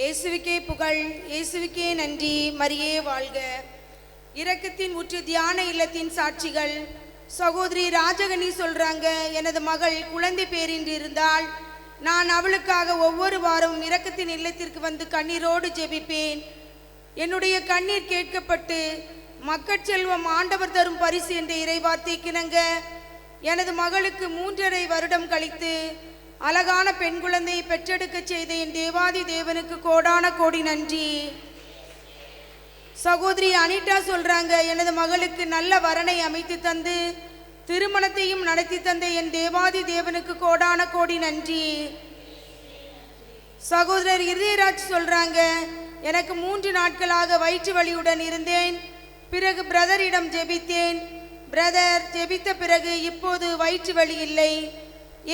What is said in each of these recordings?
இயேசுவுக்கே புகழ் இயேசுவுக்கே நன்றி மரியே வாழ்க. இரக்கத்தின் உற்று தியான இல்லத்தின் சாட்சிகள். சகோதரி ராஜகனி சொல்றாங்க எனது மகள் குழந்தை பேரின்றி இருந்தால் நான் அவளுக்காக ஒவ்வொரு வாரமும் இரக்கத்தின் இல்லத்திற்கு வந்து கண்ணீரோடு ஜெபிப்பேன். என்னுடைய கண்ணீர் கேட்கப்பட்டு மக்கட்செல்வம் ஆண்டவர் தரும் பரிசு என்ற இறைவார்த்தை கிணங்க எனது மகளுக்கு மூன்றரை வருடம் கழித்து அழகான பெண் குழந்தையை பெற்றெடுக்க செய்த என் தேவாதி தேவனுக்கு கோடான கோடி நன்றி. சகோதரி அனிட்டா சொல்றாங்க எனது மகளுக்கு நல்ல வரனை அமைத்து தந்து திருமணத்தையும் நடத்தி தந்த என் தேவாதி தேவனுக்கு கோடான கோடி நன்றி. சகோதரர் இருதயராஜ் சொல்றாங்க எனக்கு மூன்று நாட்களாக வயிற்று வலியுடன் இருந்தேன் பிறகு பிரதரிடம் ஜெபித்தேன் பிரதர் ஜெபித்த பிறகு இப்போது வயிற்று வலி இல்லை.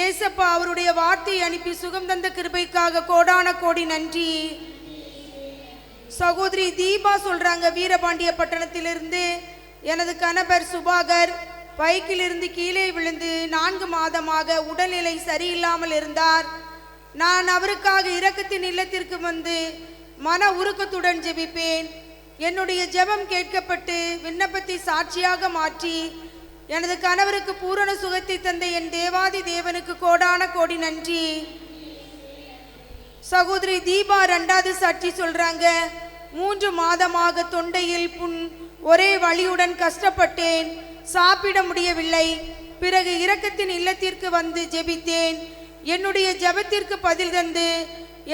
ஏசப்பா அவருடைய வார்த்தையை அனுப்பி சுகம் தந்த கிருபைக்காக கோடான கோடி நன்றி. சகோதரி தீபா சொல்றாங்க வீரபாண்டிய பட்டணத்திலிருந்து எனது கணவர் சுபாகர் பைக்கிலிருந்து கீழே விழுந்து நான்கு மாதமாக உடல்நிலை சரியில்லாமல் இருந்தார். நான் அவருக்காக இரக்கத்தின் இல்லத்திற்கு வந்து மன உருக்கத்துடன் ஜெபிப்பேன். என்னுடைய ஜெபம் கேட்கப்பட்டு விண்ணப்பத்தை சாட்சியாக மாற்றி எனது கணவருக்கு பூரண சுகத்தை தந்த என் தேவாதி தேவனுக்கு கோடான கோடி நன்றி. சகோதரி தீபா ரெண்டாவது சாட்சி சொல்றாங்க மூன்று மாதமாக தொண்டையில் புண் ஒரே வழியுடன் கஷ்டப்பட்டேன் சாப்பிட முடியவில்லை பிறகு இரக்கத்தின் இல்லத்திற்கு வந்து ஜெபித்தேன் என்னுடைய ஜெபத்திற்கு பதில் தந்து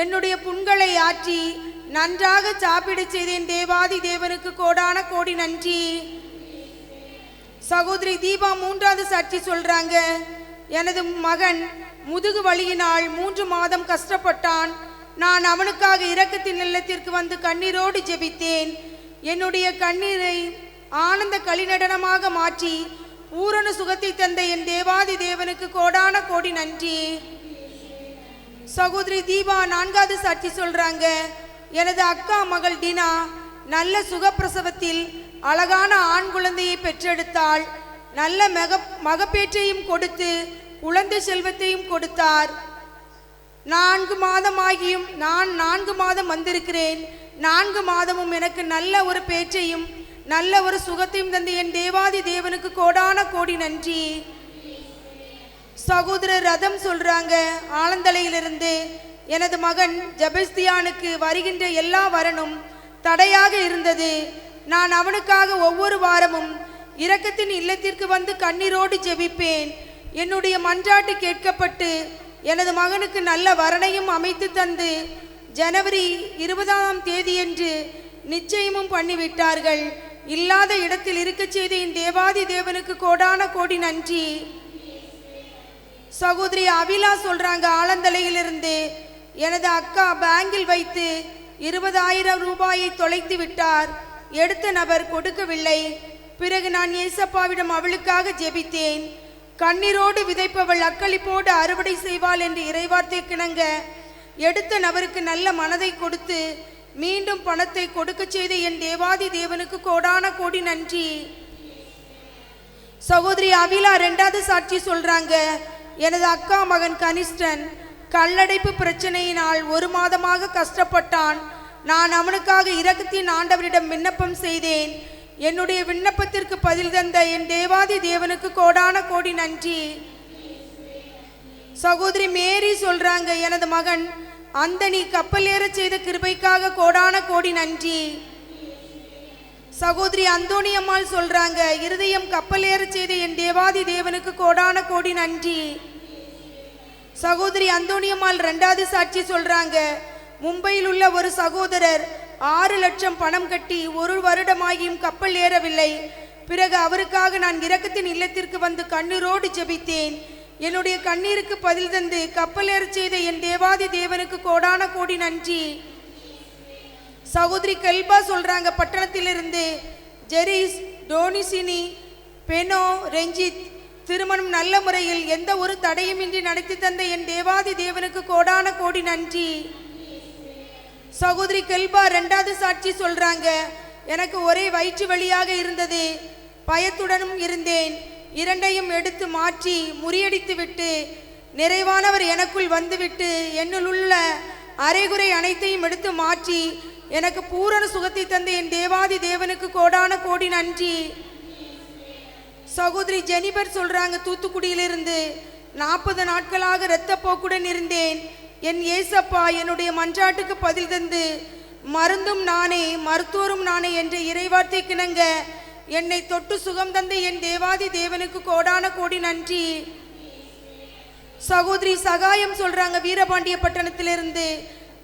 என்னுடைய புண்களை ஆற்றி நன்றாக சாப்பிட செய்தேன் தேவாதி தேவனுக்கு கோடான கோடி நன்றி. சகோதரி தீபா மூன்றாவது சாட்சி சொல்றாங்க. எனது மகன் முதுகு வலியினால் மூன்று மாதம் கஷ்டப்பட்டான். நான் அவனுக்காக இரக்கத்தின் இல்லத்திற்கு வந்து கண்ணீரோடு ஜெபித்தேன். என்னுடைய கண்ணீரை ஆனந்த களிநடனமாக மாற்றி பூரண சுகத்தை தந்த என் தேவாதி தேவனுக்கு கோடான கோடி நன்றி. சகோதரி தீபா நான்காவது சாட்சி சொல்றாங்க. எனது அக்கா மகள் டினா நல்ல சுகப்பிரசவத்தில் அழகான ஆண் குழந்தையை பெற்றெடுத்தாள். நல்ல மக மகப்பேற்றையும் கொடுத்து குழந்தை செல்வத்தையும் கொடுத்தார். நான்கு மாதமாகியும் நான் நான்கு மாதம் வந்திருக்கிறேன். நான்கு மாதமும் எனக்கு நல்ல ஒரு பேச்சையும் நல்ல ஒரு சுகத்தையும் தந்து என் தேவாதி தேவனுக்கு கோடான கோடி நன்றி. சகோதரர் ரதம் சொல்றாங்க ஆலந்தலையிலிருந்து எனது மகன் ஜபஸ்தியானுக்கு வருகின்ற எல்லா வரனும் தடையாக இருந்தது. நான் அவனுக்காக ஒவ்வொரு வாரமும் இரக்கத்தின் இல்லத்திற்கு வந்து கண்ணீரோடு ஜெபிப்பேன். என்னுடைய மன்றாட்டு கேட்கப்பட்டு எனது மகனுக்கு நல்ல வரணையும் அமைத்து தந்து ஜனவரி இருபதாம் தேதியன்று நிச்சயமும் பண்ணிவிட்டார்கள். இல்லாத இடத்தில் இருக்கச் செய்த என் தேவாதி தேவனுக்கு கோடான கோடி நன்றி. சகோதரி அவிலா சொல்றாங்க ஆலந்தலையிலிருந்து எனது அக்கா பேங்கில் வைத்து இருபதாயிரம் ரூபாயை தொலைத்து விட்டார். எடுத்த நபர் கொடுக்கவில்லை. பிறகு நான் ஏசப்பாவிடம் அவளுக்காக ஜெபித்தேன். கண்ணீரோடு விதைப்பவள் அக்களிப்போடு அறுவடை செய்வாள் என்று இறைவார்த்தை கிணங்க எடுத்த நபருக்கு நல்ல மனதை கொடுத்து மீண்டும் பணத்தை கொடுக்க செய்த என் தேவாதி தேவனுக்கு கோடான கோடி நன்றி. சகோதரி அவிலா ரெண்டாவது சாட்சி சொல்றாங்க எனது அக்கா மகன் கனிஷ்டன் கல்லடைப்பு பிரச்சனையினால் ஒரு மாதமாக கஷ்டப்பட்டான். நான் அவனுக்காக இரக்கத்தின் ஆண்டவரிடம் விண்ணப்பம் செய்தேன். என்னுடைய விண்ணப்பத்திற்கு பதில் தந்த என் தேவாதி தேவனுக்கு கோடான கோடி நன்றி. சகோதரி மேரி சொல்றாங்க எனது மகன் அந்தனி கப்பல் ஏற செய்த கிருபைக்காக கோடான கோடி நன்றி. சகோதரி அந்தோணியம்மாள் சொல்றாங்க இருதயம் கப்பல் ஏற செய்த என் தேவாதி தேவனுக்கு கோடான கோடி நன்றி. சகோதரி அந்தோணியம்மாள் ரெண்டாவது சாட்சி சொல்றாங்க மும்பையில் உள்ள ஒரு சகோதரர் ஆறு லட்சம் பணம் கட்டி ஒரு வருடமாகியும் கப்பல் ஏறவில்லை. பிறகு அவருக்காக நான் இரக்கத்தின் இல்லத்திற்கு வந்து கண்ணீரோடு ஜெபித்தேன். என்னுடைய கண்ணீருக்கு பதில் தந்து கப்பல் ஏறச் செய்த என் தேவாதி தேவனுக்கு கோடான கோடி நன்றி. சகோதரி கல்பா சொல்றாங்க பட்டணத்திலிருந்து ஜெரிஸ் டோனிசினி பெனோ ரஞ்சித் திருமணம் நல்ல முறையில் எந்த ஒரு தடையுமின்றி நடத்தி தந்த என் தேவாதி தேவனுக்கு கோடான கோடி நன்றி. சகோதரி கெல்பா ரெண்டாவது சாட்சி சொல்றாங்க. எனக்கு ஒரே வயிற்று வழியாக இருந்தது. பயத்துடனும் இருந்தேன். இரண்டையும் எடுத்து மாற்றி முறியடித்து விட்டு நிறைவானவர் எனக்குள் வந்துவிட்டு என்னுள் உள்ள அரைகுறை அனைத்தையும் எடுத்து மாற்றி எனக்கு பூரண சுகத்தை தந்த என் தேவாதி தேவனுக்கு கோடான கோடி நன்றி. சகோதரி ஜெனிபர் சொல்றாங்க தூத்துக்குடியிலிருந்து. நாற்பது நாட்களாக இரத்தப்போக்குடன் இருந்தேன். என் ஏசப்பா என்னுடைய மன்றாட்டுக்கு பதில் தந்து மருந்தும் நானே மருத்துவரும் நானே என்ற இறைவார்த்தை கிணங்க என்னை தொட்டு சுகம் தந்த என் தேவாதி தேவனுக்கு கோடான கோடி நன்றி. சகோதரி சகாயம் சொல்றாங்க வீரபாண்டிய பட்டணத்திலிருந்து.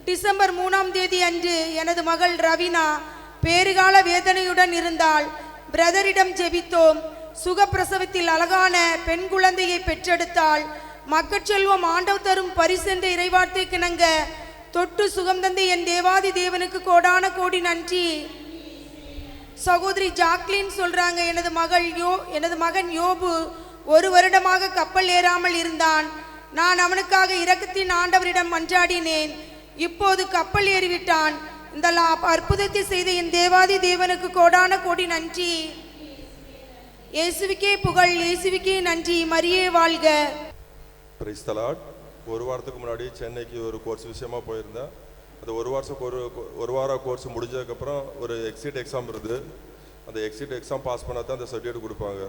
டிசம்பர் மூணாம் தேதி அன்று எனது மகள் ரவினா பேறுகால வேதனையுடன் இருந்தால் பிரதரிடம் ஜெபித்தோம். சுகப்பிரசவத்தில் அழகான பெண் குழந்தையை பெற்றெடுத்தாள். மக்கட்செல்வம் ஆண்டவர் தரும் பரிசென்ற இறைவார்த்தை கிணங்க தொட்டு சுகம் தந்த என் தேவாதி தேவனுக்கு கோடான கோடி நன்றி. சகோதரி ஜாக்லின் சொல்றாங்க எனது மகள் யோ எனது மகன் யோபு ஒரு வருடமாக கப்பல் ஏறாமல் இருந்தான். நான் அவனுக்காக இரக்கத்தின் ஆண்டவரிடம் மன்றாடினேன். இப்போது கப்பல் ஏறிவிட்டான். இந்த லா- அற்புதத்தை செய்த என் தேவாதி தேவனுக்கு கோடான கோடி நன்றி. இயேசுவிக்கே புகழ் இயேசுவிக்கே நன்றி. மரியே வாழ்க. பிரிஸ்தலாட் ஒரு வாரத்துக்கு முன்னாடி சென்னைக்கு ஒரு கோர்ஸ் விஷயமா போயிருந்தேன். அந்த ஒரு வருஷம் ஒரு ஒரு வாரம் கோர்ஸ் முடிஞ்சதுக்கப்புறம் ஒரு எக்ஸிட் எக்ஸாம் இருந்தது. அந்த எக்ஸிட் எக்ஸாம் பாஸ் பண்ணால் தான் அந்த சர்டிஃபிகேட் கொடுப்பாங்க.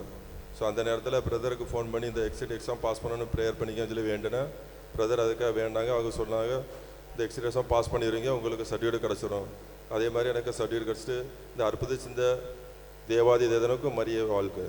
ஸோ அந்த நேரத்தில் பிரதருக்கு ஃபோன் பண்ணி இந்த எக்ஸிட் எக்ஸாம் பாஸ் பண்ணணும்னு ப்ரேயர் பண்ணிக்கன்னு சொல்லி வேண்டினேன். பிரதர் அதுக்காக வேண்டாங்க அவங்க சொன்னாங்க இந்த எக்ஸிட் எக்ஸாம் பாஸ் பண்ணிடுவீங்க உங்களுக்கு சர்டிஃபிகேட் கிடச்சிடும் அதே மாதிரி எனக்கு சர்டிஃபிகேட் கிடச்சிட்டு இந்த அற்புத சிந்த தேவாதி தேதனுக்கும் மரிய வாழ்க்கை.